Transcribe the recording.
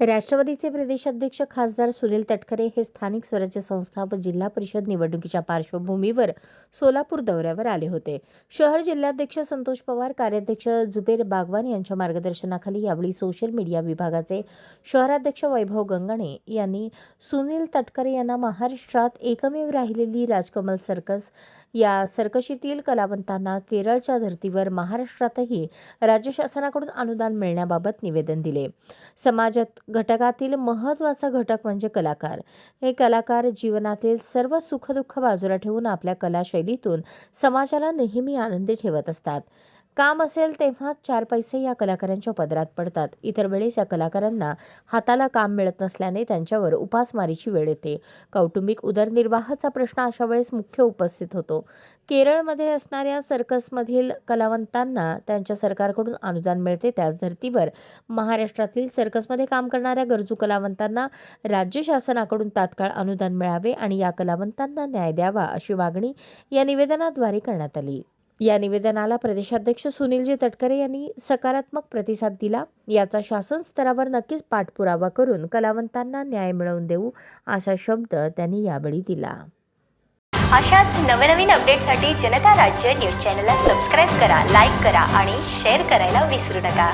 राष्ट्रवादीचे प्रदेशाध्यक्ष खासदार सुनील तटकरे हे स्थानिक स्वराज्य संस्था व जिल्हा परिषद निवडणुकीच्या पार्श्वभूमीवर सोलापूर दौऱ्यावर आले होते. शहर जिल्हाध्यक्ष संतोष पवार कार्याध्यक्ष जुबेर बागवान यांच्या मार्गदर्शनाखाली यावेळी सोशल मीडिया विभागाचे शहराध्यक्ष वैभव गंगाणे यांनी सुनील तटकरे यांना महाराष्ट्रात एकमेव राहिलेली राजकमल सर्कस या सर्कशीतील कलावंतांना केरळच्या धर्तीवर महाराष्ट्रातही राज्य शासनाकडून अनुदान मिळण्याबाबत निवेदन दिले. समाजात घटकातील महत्त्वाचा घटक म्हणजे कलाकार. हे कलाकार जीवनातील सर्व सुखदुःख बाजूला ठेवून आपल्या कलाशैलीतून समाजाला नेहमी आनंदी ठेवत असतात. काम असेल तेव्हा चार पैसे या कलाकारांच्या पदरात पडतात. इतर वेळेस या कलाकारांना हाताला काम मिळत नसल्याने त्यांच्यावर उपासमारीची वेळ येते. कौटुंबिक उदरनिर्वाहाचा प्रश्न अशा वेळेस मुख्य उपस्थित होतो. केरळमध्ये असणाऱ्या सर्कसमधील कलावंतांना त्यांच्या सरकारकडून अनुदान मिळते. त्याच धर्तीवर महाराष्ट्रातील सर्कसमध्ये काम करणाऱ्या गरजू कलावंतांना राज्य शासनाकडून तात्काळ अनुदान मिळावे आणि या कलावंतांना न्याय द्यावा अशी मागणी या निवेदनाद्वारे करण्यात आली. या निवेदनाला प्रदेशाध्यक्ष सुनीलजी तटकरे यांनी सकारात्मक प्रतिसाद दिला. याचा शासन स्तरावर नक्कीच पाठपुरावा करून कलावंतांना न्याय मिळवून देऊ असा शब्द त्यांनी यावेळी दिला. अशाच नवनवीन अपडेटसाठी जनता राज्य न्यूज चॅनलला सबस्क्राईब करा लाईक करा आणि शेअर करायला विसरू नका.